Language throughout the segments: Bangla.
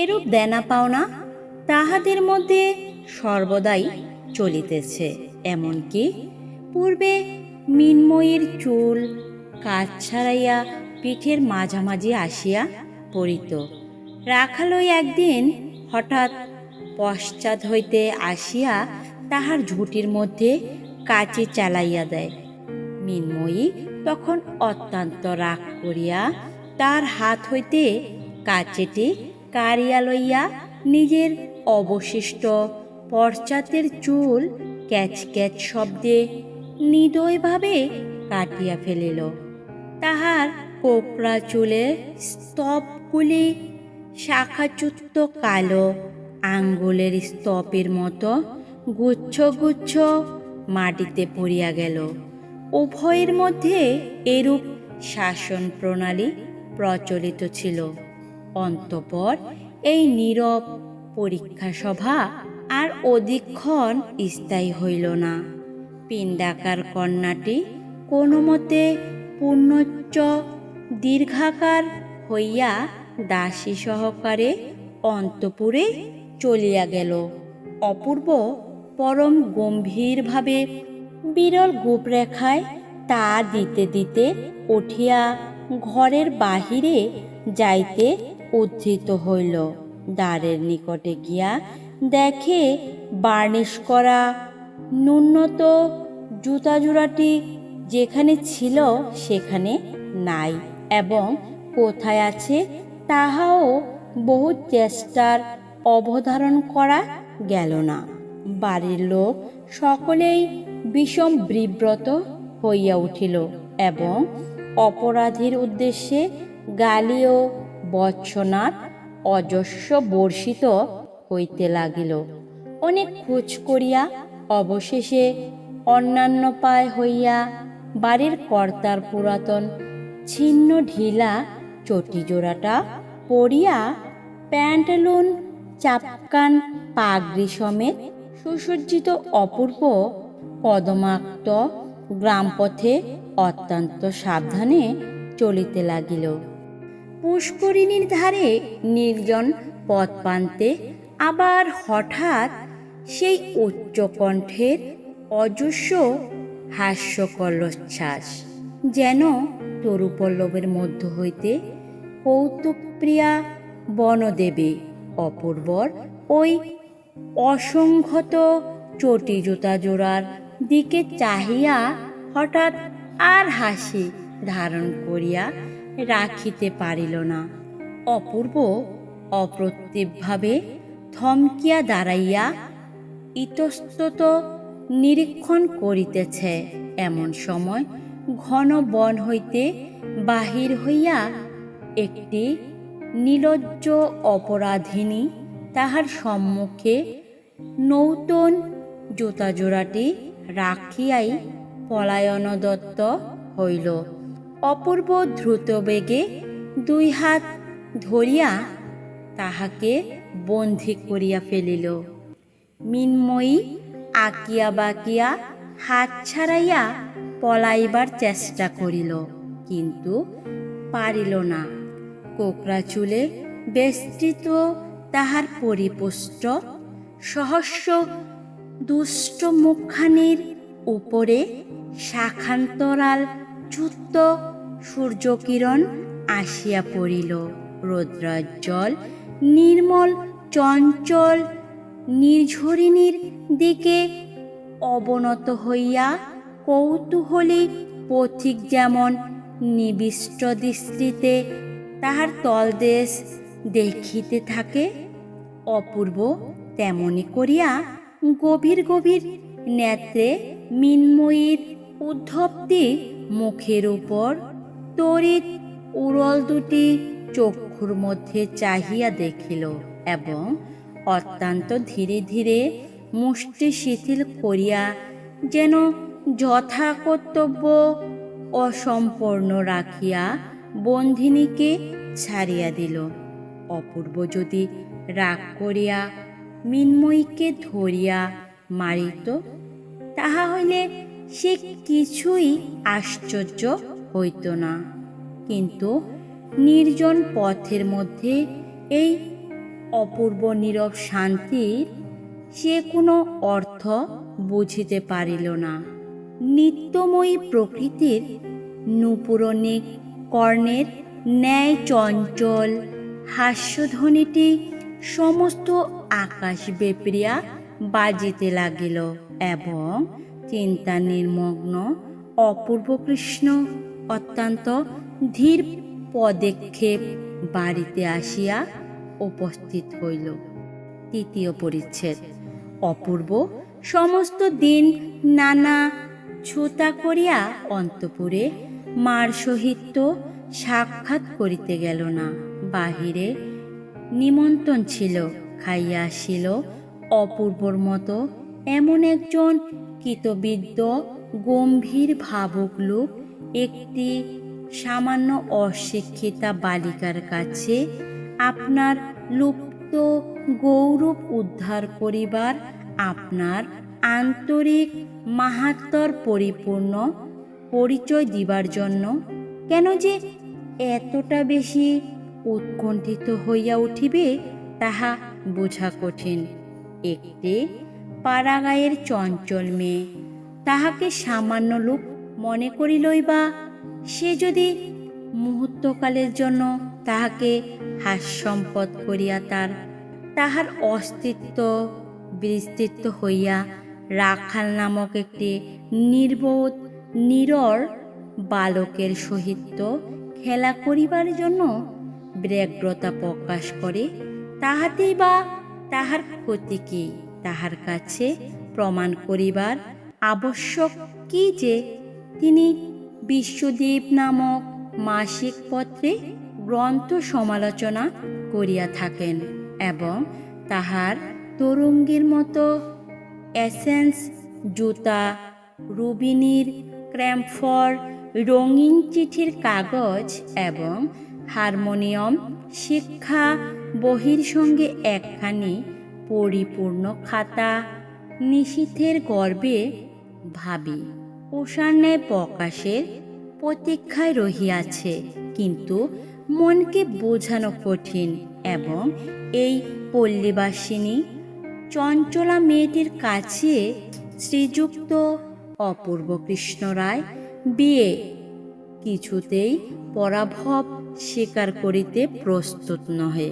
এরূপ দেনা পাওনা তাহাদের মধ্যে সর্বদাই চলিতেছে। এমনকি পূর্বে মিনময়ীর চুল কাজ ছাড়াইয়া পিঠের মাঝামাঝি আসিয়া পড়িত। রাখালই একদিন হঠাৎ পশ্চাৎ হইতে আসিয়া তাহার ঝুঁটির মধ্যে কাচি চালাইয়া দেয়। মিনময়ী তখন অত্যন্ত রাগ করিয়া তার হাত হইতে কাচেটি কারিয়া লইয়া নিজের অবশিষ্ট পশ্চাতের চুল ক্যাচ ক্যাচ শব্দে নিদয়ভাবে কাটিয়া ফেলিল। তাহার কোকড়া চুলের স্তবগুলি শাখাচ্যুত কালো আঙ্গুলের স্তপের মতো গুচ্ছ গুচ্ছ মাটিতে পড়িয়া গেল। উভয়ের মধ্যে এরূপ শাসন প্রণালী প্রচলিত ছিল। অন্তপর এই নীরব পরীক্ষা সভা আর অধিকক্ষণ স্থায়ী হইল না। পিণ্ডাকার কন্যাটি কোনো মতে পুণ্যচ্চ দীর্ঘাকার হইয়া দাসী সহকারে অন্তপুরে চলিয়া গেল। অপূর্ব পরম গম্ভীরভাবে বিরল গোপরেখায় তা দিতে দিতে উঠিয়া ঘরের বাহিরে যাইতে উদ্ধৃত হইল। দ্বারের নিকটে গিয়া দেখে বার্নিশ করা ন্যূনত জুতা জোড়াটি যেখানে ছিল সেখানে নাই এবং কোথায় আছে তাহাও বহু চেষ্টার অবধারণ করা গেল না। বাড়ির লোক সকলেই বিষম বিব্রত হইয়া উঠিল এবং অপরাধীর উদ্দেশ্যে গালি ও বৎসনাথ অজস্র বর্ষিত হইতে লাগিল। অনেক খোঁজ করিয়া অবশেষে অন্যান্য পায় হইয়া বাড়ির কর্তার পুরাতন ছিন্ন ঢিলা চটি জোড়াটা পরিয়া প্যান্টালুন, চাপকান, পাগড়ি সমেত সুসজ্জিত অপূর্ব পদমাক্ত গ্রামপথে অত্যন্ত সাবধানে চলিতে লাগিল। পুষ্করিণীর ধারে নির্জন পথ প্রান্তে আবার হঠাৎ সেই উচ্চকণ্ঠের অজস্র হাস্যকলোচ্ছ্বাস যেন তরুপল্লবের মধ্য হইতে কৌতুকপ্রিয়া বনদেবী অপূর্বর ওই অসংহত চটি জুতা জোড়ার দিকে চাহিয়া হঠাৎ আর হাসি ধারণ করিয়া রাখিতে পারিল না। অপূর্ব, অপ্রতিভভাবে থমকিয়া দাঁড়াইয়া ইতস্তত নিরীক্ষণ করিতেছে। এমন সময় ঘন বন হইতে বাহির হইয়া একটি নিলজ্জ অপরাধিনী তাহার সম্মুখে নৌতন জুতা জোড়াটি রাখিয়াই পলায়ন দত্ত হইল। অপূর্ব দ্রুত বেগে দুই হাত ধরিয়া তাহাকে বন্দি করিয়া ফেলিল। মিনময়ী আকিয়া বাকিয়া হাত ছাড়াইয়া পলাইবার চেষ্টা করিল, কিন্তু পারিল না। কোকড়া চুলে বেষ্টিত তাহার পরিপুষ্ট, সহস্র দুষ্ট মুখখানির উপরে শাখান্তরাল চুত্ত সূর্যকিরণ আসিয়া পড়িল। রৌদ্রজ্জ্বল নির্মল, চঞ্চল, নির্ঝরিণীর দিকে অবনত হইয়া কৌতূহলী পথিক যেমন নিবিষ্ট দৃষ্টিতে তাহার তলদেশ দেখিতে থাকে, অপূর্ব তেমনি করিয়া গভীর গভীর নেত্রে মিন্ময়ীর উদ্ধপ্তি মুখের উপর তড়িৎ উড়ল দুটি চক্ষুর মধ্যে চাহিয়া দেখিল এবং অত্যন্ত ধীরে ধীরে মুষ্টি শিথিল করিয়া যেন যথা কর্তব্য অসম্পূর্ণ রাখিয়া বন্ধিনীকে ছাড়িয়া দিল। অপূর্ব যদি রাগ করিয়া মিন্ময়ীকে ধরিয়া মারিত, তাহা হইলে সে কিছুই আশ্চর্য হইত না। কিন্তু নির্জন পথের মধ্যে এই অপূর্ব নীরব শান্তির সে কোনো অর্থ বুঝিতে পারিল না। নিত্যময়ী প্রকৃতির নূপুরনিক কর্ণের ন্যায় চঞ্চল হাস্যধ্বনিটি সমস্ত আকাশ বেপরিয়া বাজিতে লাগিল এবং চিন্তা নির্মগ্ন অপূর্ব কৃষ্ণ অত্যন্ত ধীর পদক্ষেপ বাড়িতে আসিয়া উপস্থিত হইল। তৃতীয় পরিচ্ছেদ। অপূর্ব সমস্ত দিন নানা ছুতা করিয়া অন্তপুরে মার সহিত সাক্ষাৎ করিতে গেল না। বাহিরে নিমন্ত্রণ ছিল, খাইয়া আসিল অপূর্বর মতো এমন একজন কৃতবিদ্য, গম্ভীর, ভাবুক লোক একটি সামান্য অশিক্ষিতা বালিকার কাছে আপনার লুপ্ত গৌরব উদ্ধার করিবার আপনার আন্তরিক মাহাত্মর পরিপূর্ণ পরিচয় দিবার জন্য কেন যে এতটা বেশি উৎকণ্ঠিত হইয়া উঠিবে তাহা বোঝা কঠিন। একটি পাড়াগাঁয়ের চঞ্চল মেয়ে, তাহাকে সামান্য লোক মনে করিলই বা, সে যদি মুহূর্তকালের জন্য তাহাকে হাস্যম্পদ করিয়া তার, তাহার অস্তিত্ব বিস্তৃত হইয়া রাখাল নামক একটি নির্বোধ, নিরর বালকের সহিত খেলা করিবার জন্য ব্যগ্রতা প্রকাশ করে, তাহাতেই বা তাহার ক্ষতি কি? তাহার কাছে প্রমাণ করিবার আবশ্যক কি যে তিনি বিশ্বদ্বীপ নামক মাসিক পত্রে গ্রন্থ সমালোচনা করিয়া থাকেন এবং তাহার তরঙ্গের মতো এসেন্স, জুতা, রুবিনির ক্র্যাম্পফর রঙিন চিঠির কাগজ এবং হারমোনিয়াম, শিক্ষা, বহির সঙ্গে একখানি পরিপূর্ণ খাতা নিশীথের গর্বে ভাবি। ন্যায় প্রকাশের প্রতীক্ষায় রহিয়াছে, কিন্তু মনকে বোঝানো কঠিন এবং এই পল্লীবাসিনী চঞ্চলা মেয়েটির কাছে শ্রীযুক্ত অপূর্ব কৃষ্ণ রায় বিয়ে কিছুতেই পরাভব স্বীকার করিতে প্রস্তুত নহে।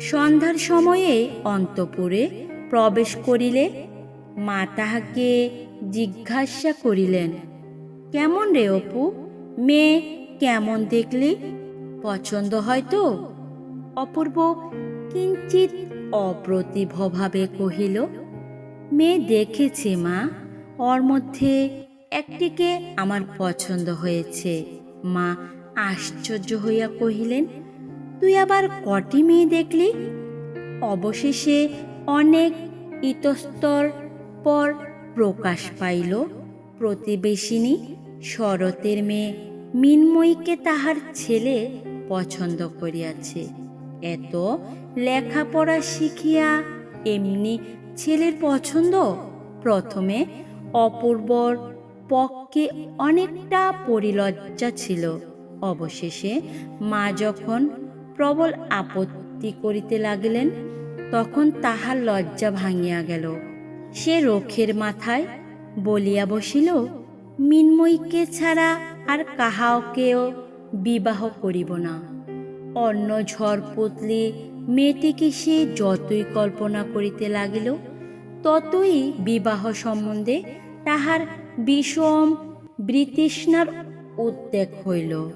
সন্ধ্যার সময়ে অন্তপুরে প্রবেশ করিলে মা তাহাকে জিজ্ঞাসা করিলেন, কেমন রে অপু? মেয়ে কেমন দেখলি? পছন্দ হয় তো? অপূর্ব কিঞ্চিত অপ্রতিভভাবে কহিল, মেয়ে দেখেছে মা, ওর মধ্যে একটিকে আমার পছন্দ হয়েছে। মা আশ্চর্য হইয়া কহিলেন, তুই আবার কটি মেয়ে দেখলি? অবশেষে অনেক ইতস্তর পর প্রকাশ পাইল, প্রতিবেশিনী শরতের মেয়ে মিনময়ীকে তাহার ছেলে পছন্দ করিয়াছে। এত লেখাপড়া শিখিয়া এমনি ছেলের পছন্দ? প্রথমে অপূর্বর পক্ষে অনেকটা পরিলজ্জা ছিল। অবশেষে মা যখন প্রবল আপত্তি করিতে লাগিলেন, তখন তাহার লজ্জা ভাঙিয়া গেল। সে রোখের মাথায় বলিয়া বসিল, মিনময়ীকে ছাড়া আর কাহাকেও বিবাহ করিব না। অন্য ঝড় পুতলি মেয়েটিকে সে যতই কল্পনা করিতে লাগিল, ততই বিবাহ সম্বন্ধে তাহার বিষম বৃতৃষ্ণার উদ্বেগ হইল।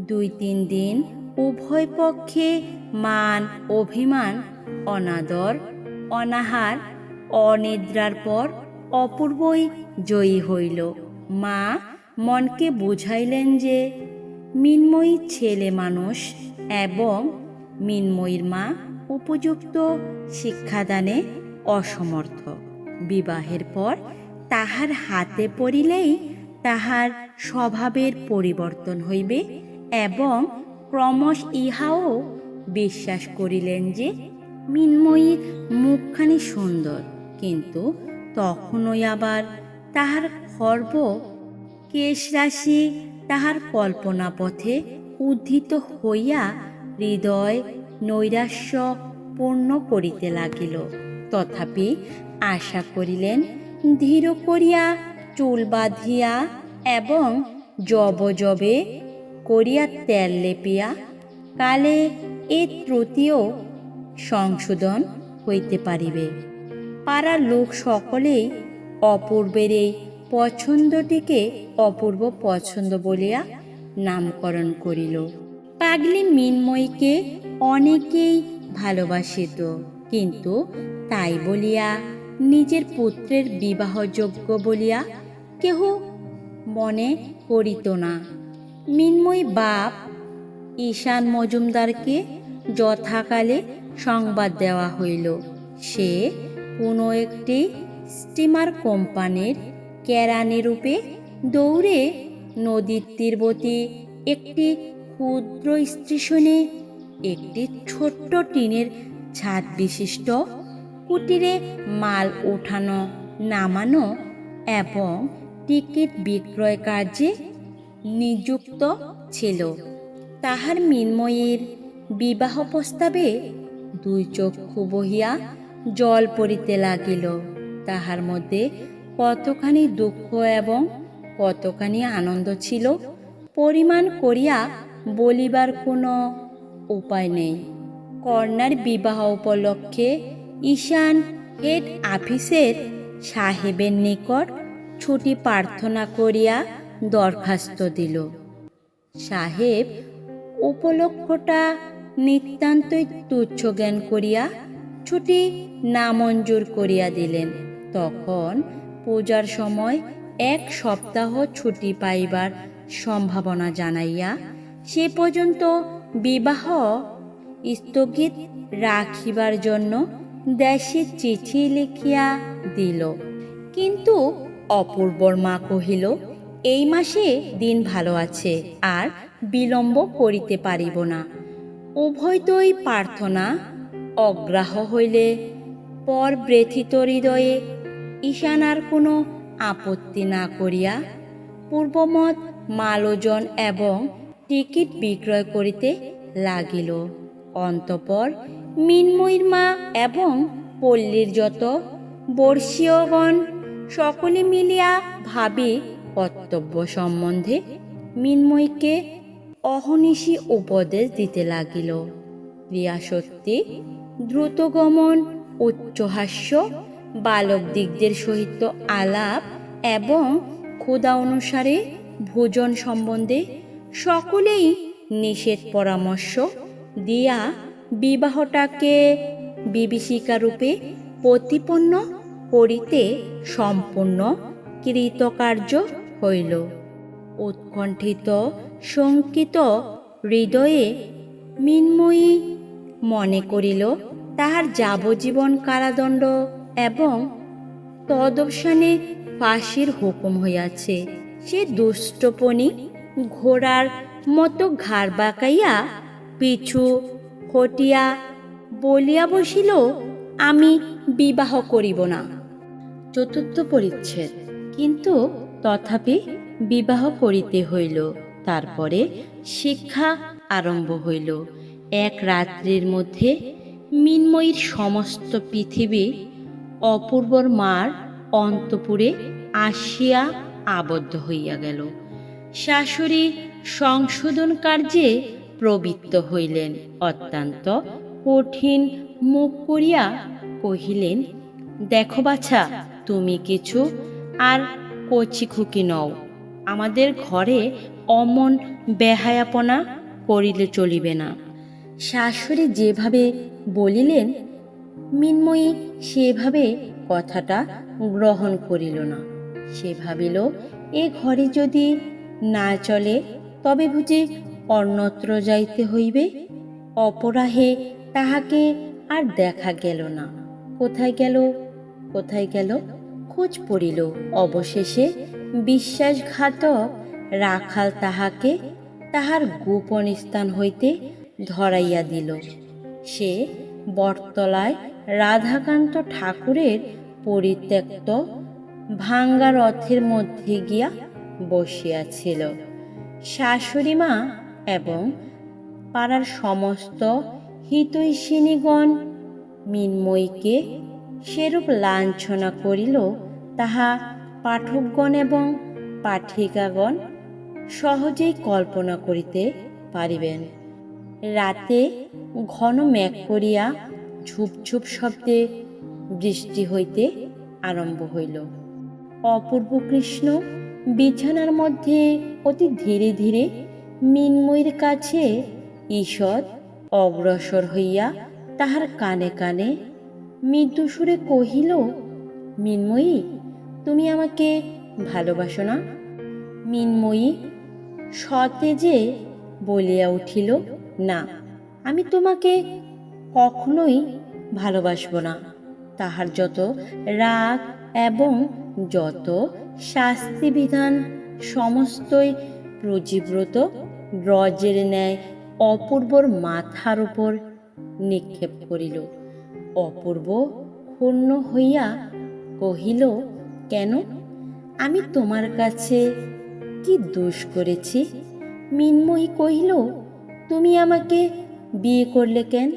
দুই তিন দিন উভয় পক্ষে মান, অভিমান, অনাদর, অনাহার অনিদ্রার পর অপূর্বই জয়ী হইল। মা মনকে বুঝাইলেন যে, মিনময়ী ছেলে মানুষ এবং মিনময়ীর মা উপযুক্ত শিক্ষাদানে অসমর্থ বিবাহের পর তাহার হাতে পড়িলেই তাহার স্বভাবের পরিবর্তন হইবে এবং ক্রমশ ইহাও বিশ্বাস করিলেন যে, মিনময়ীর মুখখানি সুন্দর। কিন্তু তখনই আবার তাহার খর্ব কেশরাশি তাহার কল্পনা পথে উদ্ধৃত হইয়া হৃদয় নৈরাশ্য পূর্ণ করিতে লাগিল। তথাপি আশা করিলেন, ধীর করিয়া চুল বাঁধিয়া এবং জব জবে করিয়া তেল লেপিয়া কালে এ ত্রুটিও সংশোধন হইতে পারিবে। পাড়ার লোক সকলেই অপূর্বের এই পছন্দটিকে অপূর্ব পছন্দ বলিয়া নামকরণ করিল। পাগলি মিনময়ীকে অনেকেই ভালোবাসিত, কিন্তু তাই বলিয়া নিজের পুত্রের বিবাহযোগ্য বলিয়া কেহ মনে করিত না। মিনময়ী বাপ ঈশান মজুমদারকে যথাকালে সংবাদ দেওয়া হইল। সে কোনো একটি স্টিমার কোম্পানির কেরানি রূপে দৌড়ে নদীর তীরবর্তী একটি ক্ষুদ্র স্টেশনে, একটি ছোট্ট টিনের ছাদ বিশিষ্ট কুটিরে মাল ওঠানো, নামানো এবং টিকিট বিক্রয় কার্যে নিযুক্ত ছিল। তাহার মিন্ময়ীর বিবাহ প্রস্তাবে দুই চক্ষু বহিয়া জল পড়িতে লাগিল। তাহার মধ্যে কতখানি দুঃখ এবং কতখানি আনন্দ ছিল, পরিমাণ করিয়া বলিবার কোনো উপায় নেই। কর্ণার বিবাহ উপলক্ষে ঈশান হেড অফিসের সাহেবের নিকট ছুটি প্রার্থনা করিয়া দরখাস্ত দিল। সাহেব, উপলক্ষটা নিতান্তই তুচ্ছ জ্ঞান করিয়া ছুটি নামঞ্জুর করিয়া দিলেন। তখন পূজার সময় এক সপ্তাহ ছুটি পাইবার সম্ভাবনা জানাইয়া সে পর্যন্ত বিবাহ স্থগিত রাখিবার জন্য দেশে চিঠি লিখিয়া দিল। কিন্তু অপূর্বর মা কহিল, এই মাসে দিন ভালো আছে, আর বিলম্ব করিতে পারিব না। উভয়তই প্রার্থনা অগ্রাহ হইলে পর ব্যথিত হৃদয়ে ঈশানার কোনো আপত্তি না করিয়া পূর্বমত মালোজন এবং টিকিট বিক্রয় করিতে লাগিল। অন্তপর মিনময়ীর মা এবং পল্লীর যত বর্ষীয়গণ সকলে মিলিয়া ভাবি কর্তব্য সম্বন্ধে মিনময়ীকে অহনিশি উপদেশ দিতে লাগিল। প্রিয়া সত্যি দ্রুতগমন, উচ্চহাস্য বালক দিগদের সহিত আলাপ এবং ক্ষুদা অনুসারে ভোজন সম্বন্ধে সকলেই নিষেধ পরামর্শ দিয়া বিবাহটাকে বিভীষিকা রূপে প্রতিপন্ন করিতে সম্পূর্ণ কৃতকার্য হইল। উৎকণ্ঠিত, শঙ্কিত হৃদয়ে মিন্ময়ী মনে করিল, তাহার যাবজীবন কারাদণ্ড এবং তদবসানে ফাঁসির হুকুম হইয়াছে। সে দুষ্টপণি ঘোড়ার মতো ঘাড় বাঁকাইয়া পিছু হটিয়া বলিয়া বসিল, আমি বিবাহ করিব না। চতুর্থ পরিচ্ছেদ। কিন্তু তথাপি বিবাহ করিতে হইল, তারপরে শিক্ষা আরম্ভ হইল। এক রাত্রির মধ্যে মিন্ময়ীর সমস্ত পৃথিবী অপূর্বর মার অন্তপুরে আসিয়া আবদ্ধ হইয়া গেল। শাশুড়ি সংশোধন কার্যে প্রবৃত্ত হইলেন। অত্যন্ত কঠিন মুখ করিয়া কহিলেন, দেখো বাছা, তুমি কিছু আর কচি খুকি নও। আমাদের ঘরে অমন বেহায়াপনা করিলে চলিবে না। শাশুড়ি যেভাবে বলিলেন, মিন্ময়ী সেভাবে কথাটা গ্রহণ করিল না। সে ভাবিল, এ ঘরে যদি না চলে, তবে বুঝি অন্যত্র যাইতে হইবে। অপরাহে তাহাকে আর দেখা গেল না। কোথায় গেল? কোথায় গেল? খোঁজ পড়িল। অবশেষে বিশ্বাসঘাতক রাখাল তাহাকে তাহার গোপন স্থান হইতে ধরাইয়া দিল। সে বটতলায় রাধাকান্ত ঠাকুরের পরিত্যক্ত ভাঙ্গা রথের মধ্যে গিয়া বসিয়াছিল। শাশুড়ি মা এবং পাড়ার সমস্ত হিতৈষিনীগণ মিনময়ীকে সেরূপ লাঞ্ছনা করিল তাহা পাঠকগণ এবং পাঠিকাগণ সহজেই কল্পনা করিতে পারিবেন। রাতে ঘন মেঘ করিয়া ঝুপ ঝুপ শব্দে বৃষ্টি হইতে আরম্ভ হইল। অপূর্ব কৃষ্ণ বিছানার মধ্যে অতি ধীরে ধীরে মিনময়ীর কাছে ঈষৎ অগ্রসর হইয়া তাহার কানে কানে মৃদু সুরে কহিল, মিনময়ী, তুমি আমাকে ভালোবাসো না? মিনময়ী সতেজে বলিয়া উঠিল না, আমি তোমাকে কখনোই ভালোবাসব না। তাহার যত রাগ এবং যত শাস্তি বিধান সমস্তই প্রজীব্রত ব্রজের ন্যায় অপূর্বর মাথার উপর নিক্ষেপ করিল। অপূর্ব ক্ষুণ্ণ হইয়া কহিল, কেন? আমি তোমার কাছে কি দোষ করেছি? মিনময়ী কহিল তুমি আমাকে বিয়ে করলে কেন?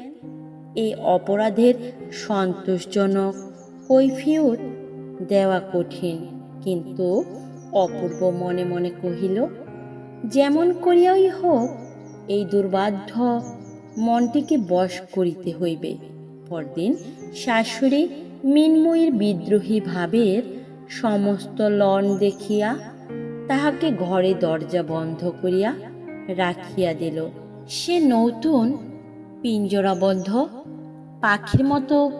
এই অপরাধের সন্তোষজনক কৈফিয়ত দেওয়া কঠিন। কিন্তু অপূর্ব মনে মনে কহিল, যেমন করিয়াই হোক, এই দুর্বাধ্য মনটিকে বশ করিতে হইবে। পরদিন শাশুড়ি মিনময়ীর বিদ্রোহী ভাবের সমস্ত লন দেখিয়া তাহাকে ঘরে দরজা বন্ধ করিয়া রাখিয়া দিল। সে নতুন পিঞ্জরাবদ্ধ, পাখির মতো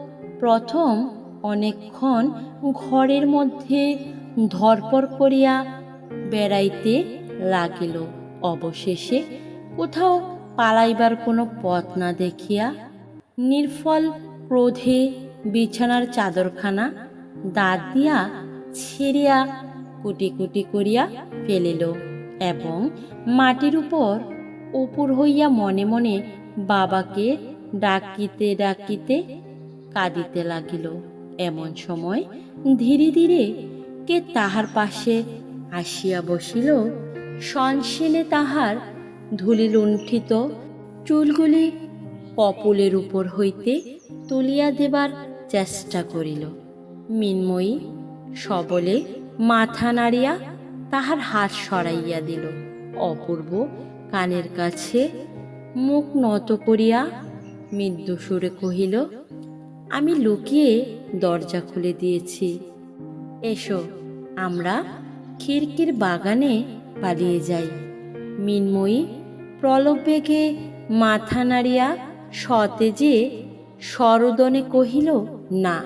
প্রথম অনেকক্ষণ ঘরের মধ্যে ধরপর করিয়া বেড়াইতে লাগিল। অবশেষে কোথাও পালাইবার কোনো পথ না দেখিয়া নির্ফল ক্রোধে বিছানার চাদরখানা দাঁত দিয়া ছিঁড়িয়া কুটি কুটি করিয়া ফেলিল এবং মাটির উপর উপর হইয়া মনে মনে বাবাকে ডাকিতে ডাকিতে কাঁদিতে লাগিল। এমন সময় ধীরে ধীরে কে তাহার পাশে আসিয়া বসিল। সনশীলে তাহার ধুলি লুণ্ঠিত চুলগুলি কপলের উপর হইতে তুলিয়া দেবার চেষ্টা করিল। মিনময়ী সবলে মাথা নাড়িয়া তাহার হাত সরাইয়া দিল। অপূর্ব কানের কাছে মুখ নত করিয়া মৃদু সুরে কহিল, আমি লুকিয়ে দরজা খুলে দিয়েছি। এসো, আমরা খিড়কির বাগানে পালিয়ে যাই। মিনময়ী প্রলবেগে মাথা নাড়িয়া সতেজে সরদনে কহিল, না,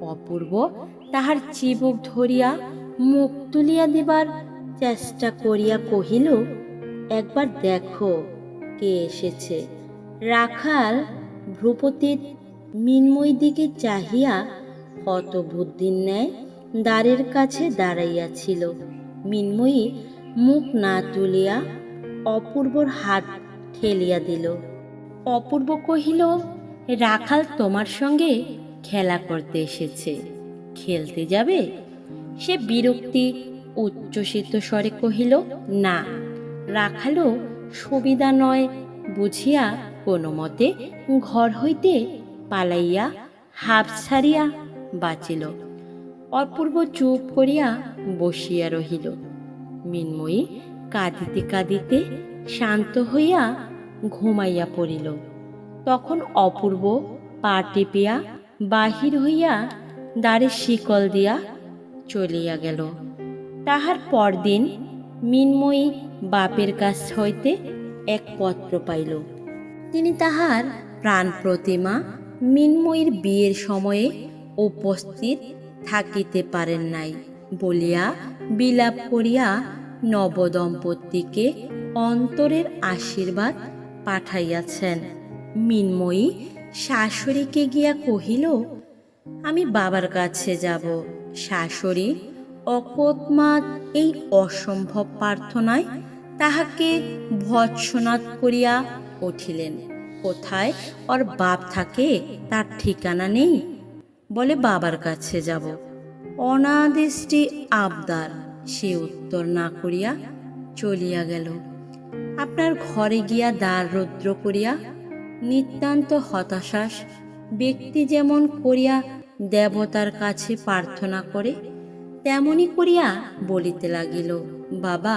অপূর্ব, তাহার চিবুক ধরিয়া মুখ তুলিয়া দিবার চেষ্টা করিয়া কহিল একবার দেখো কে এসেছে। রাখাল ভ্রুপতির মিনময় দিকে চাহিয়া কত বুদ্ধির ন্যায় দ্বারের কাছে দাঁড়াইয়াছিল। মিনময়ী মুখ না তুলিয়া অপূর্বর হাত ঠেলিয়া দিল। অপূর্ব কহিল, রাখাল তোমার সঙ্গে খেলা করতে এসেছে। খেলতে যাবে? সে বিরক্তি উচ্চসিত স্বরে কহিল, না। রাখালও সুবিধা নয় বুঝিয়া কোনো মতে ঘর হইতে পালাইয়া হাফ ছাড়িয়া বাঁচিল। অপূর্ব চুপ করিয়া বসিয়া রহিল। মিনময়ী কাঁদিতে কাঁদিতে শান্ত হইয়া ঘুমাইয়া পড়িল। তখন অপূর্ব পা টিপিয়া বাহির হইয়া দ্বারে শিকল দিয়া চলিয়া গেল। তাহার পরদিন মিনময়ী বাপের কাছ হইতে এক পত্র পাইল। তিনি তাহার প্রাণ প্রতিমা মিনময়ীর বিয়ের সময়ে উপস্থিত থাকিতে পারেন নাই বলিয়া বিলাপ করিয়া নবদম্পতিকে অন্তরের আশীর্বাদ পাঠাইয়াছেন। মিনময়ী শাশুড়িকে গিয়া কহিল, আমি বাবার কাছে যাব, শাশুড়ি অকস্মাৎ এই অসম্ভব প্রার্থনায় তাহাকে ভৎসনাদ করিয়া উঠিলেন। কোথায়? ওর বাপ থাকে, তার ঠিকানা নেই। বলে, বাবার কাছে যাব। অনাদেশটি আবদার, সে উত্তর না করিয়া চলিয়া গেল। আপনার ঘরে গিয়া দ্বার রৌদ্র করিয়া নিতান্ত হতাশাস ব্যক্তি যেমন করিয়া দেবতার কাছে প্রার্থনা করে তেমনি করিয়া বলিতে লাগিল, বাবা,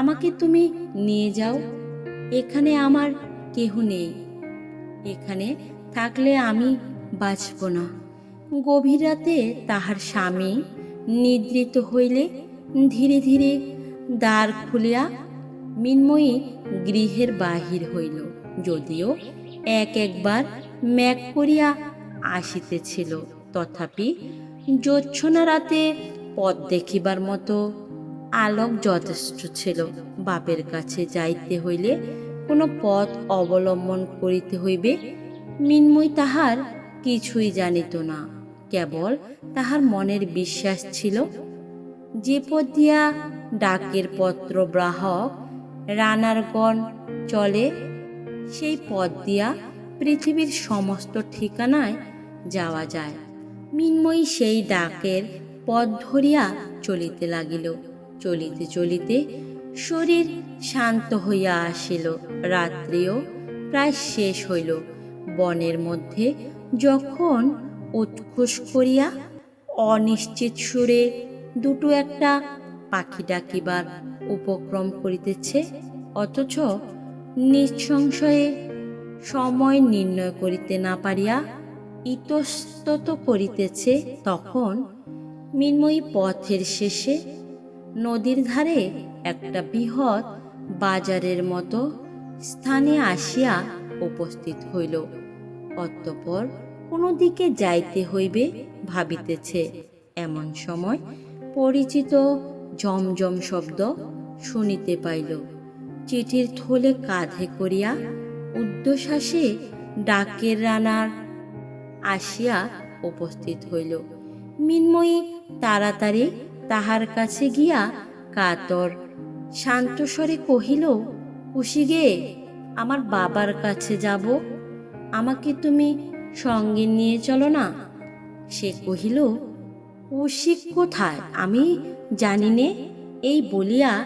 আমাকে তুমি নিয়ে যাও, এখানে আমার কেহ নেই, এখানে থাকলে আমি বাঁচব না। গভীর রাতে তাহার স্বামী নিদ্রিত হইলে ধীরে ধীরে দ্বার খুলিয়া মিন্ময়ী গৃহের বাহির হইল, যদিও এক একবার ম্যাক করিয়া আসিতেছিল। তথাপি জ্যোৎস্না রাতে পথ দেখিবার মতো আলোক যথেষ্ট ছিল। বাপের কাছে যাইতে হইলে কোনো পথ অবলম্বন করিতে হইবে মিন্ময় তাহার কিছুই জানিত না। কেবল তাহার মনের বিশ্বাস ছিল, যে পথ দিয়া ডাকের পত্র গ্রাহক রানারগণ চলে, সেই পথ দিয়া পৃথিবীর সমস্ত ঠিকানায় যাওয়া যায়। মিন্ময়ী সেই ডাকের পথ ধরিয়া চলিতে লাগিল। চলিতে চলিতে শরীর শান্ত হইয়া আসিল। রাত্রিও প্রায় শেষ হইল। বনের মধ্যে যখন উৎকুশ করিয়া অনিশ্চিত সুরে দুটো একটা পাখি ডাকিবার উপক্রম করিতেছে, অথচ নিঃসংশয়ে সময় নির্ণয় করিতে না পারিয়া ইতস্তত করিতেছে, তখন মিন্ময়ী পথের শেষে নদীর ধারে একটা বৃহৎ বাজারের মতো স্থানে আসিয়া উপস্থিত হইল। অতঃপর কোনো দিকে যাইতে হইবে ভাবিতেছে। এমন সময় পরিচিত জমজম শব্দ শুনিতে পাইল। চিঠির থলে কাঁধে করিয়া উদ্ধশ্বাসে ডাকের রানার আসিয়া উপস্থিত হইল। মিন্ময়ী তাড়াতাড়ি তাহার কাছে গিয়া কাতর। শান্তস্বরে কহিল কুশিগে আমার বাবার কাছে যাব। আমাকে তুমি সঙ্গে নিয়ে চলো না? সে কহিল কৌশিক কোথায়? আমি জানি নে। এই বলিয়া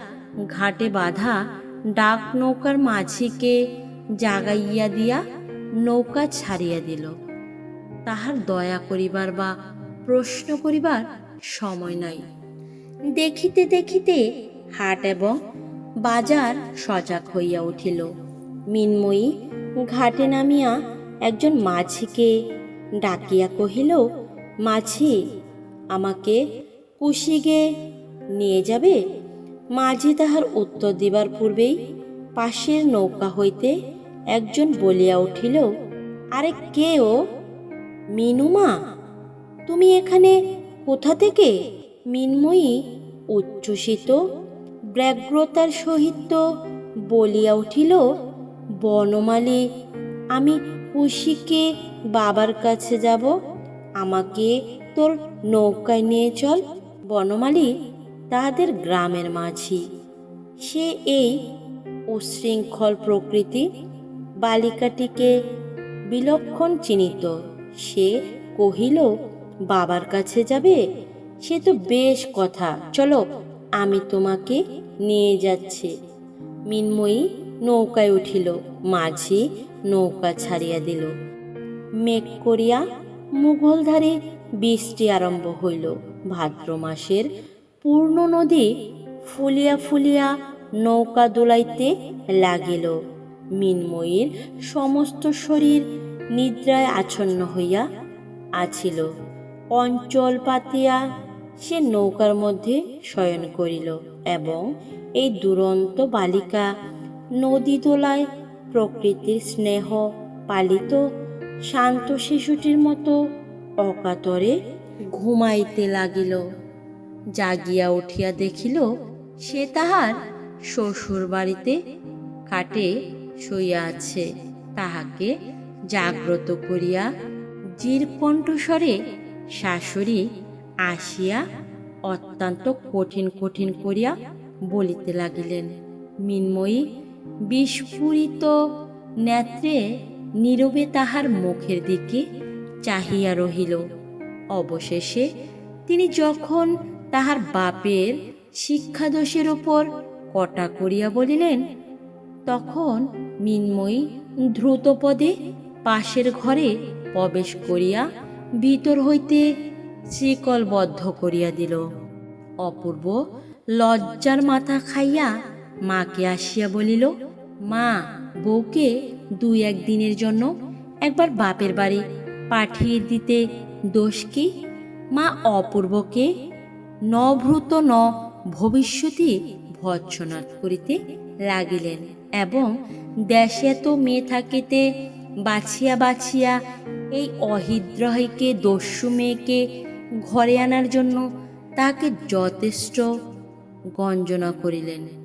ঘাটে বাঁধা ডাক নৌকার মাঝিকে জাগাইয়া দিয়া নৌকা ছাড়িয়া দিল। তাহার দয়া করিবার বা প্রশ্ন করিবার সময় নাই। দেখিতে দেখিতে হাট এবং বাজার সজাগ হইয়া উঠিল। মিনময়ী ঘাটে নামিয়া একজন মাঝিকে ডাকিয়া কহিল, মাঝি, আমাকে কুশিগে নিয়ে যাবে? মাঝি তাহার উত্তর দিবার পূর্বেই পাশের নৌকা হইতে একজন বলিয়া উঠিল, আরে কে ও? মিনুমা? তুমি এখানে কোথা থেকে? মিনময়ী উচ্ছ্বসিত, ব্যগ্রতার সহিত বলিয়া উঠিল, বনমালী, আমি কুশিকে বাবার কাছে যাব, আমাকে তোর নৌকায় নিয়ে চল। বনমালী তাদের গ্রামের মাঝি। সে এই উশৃঙ্খল প্রকৃতি বালিকাটিকে বিলক্ষণ চিনিত। সে কহিল বাবার কাছে যাবে? সে তো বেশ কথা। চলো, আমি তোমাকে নিয়ে যাচ্ছি। মিনময়ী নৌকায় উঠিল। মাঝি নৌকা ছাড়িয়া দিল। মেঘ করিয়া মুঘলধারে বৃষ্টি আরম্ভ হইল। ভাদ্র মাসের পূর্ণ নদী ফুলিয়া ফুলিয়া নৌকা দোলাইতে লাগিল। মিনময়ীর সমস্ত শরীর নিদ্রায় আচ্ছন্ন হইয়া আছিল। অঞ্চল পাতিয়া সে নৌকার মধ্যে শয়ন করিল এবং এই দুরন্ত বালিকা নদী দোলায় প্রকৃতির স্নেহ পালিত শান্ত শিশুটির মতো অকাতরে ঘুমাইতে লাগিল। জাগিয়া উঠিয়া দেখিল, সে তাহার শ্বশুর বাড়িতে কাটে শুইয়া আছে। তাহাকে জাগ্রত করিয়া জির কণ্ঠস্বরে শাশুড়ি আসিয়া অত্যন্ত কঠিন কঠিন করিয়া বলিতে লাগিলেন, মিনময়ী, বিস্ফুরিত নেত্রে নীরবে তাহার মুখের দিকে চাহিয়া রহিল। অবশেষে তিনি যখন তাহার বাপের শিক্ষাদোষের ওপর কটা করিয়া বলিলেন, তখন মিনময়ী দ্রুতপদে পাশের ঘরে প্রবেশ করিয়া ভিতর হইতে শিকলবদ্ধ করিয়া দিল। অপূর্ব লজ্জার মাথা খাইয়া মাকে আসিয়া বলিল, মা, বউকে দুই একদিনের জন্য একবার বাপের বাড়ি পাঠিয়ে দিতে দোষ কি? মা অপূর্বকে নভূত ন ভবিষ্যতে ভৎসনাথ করিতে লাগিলেন এবং দেশে তো মেয়ে থাকিতে বাছিয়া বাছিয়া এই অহিদ্রয়কে দস্যু মেয়েকে ঘরে আনার জন্য তাকে যথেষ্ট গঞ্জনা করিলেন।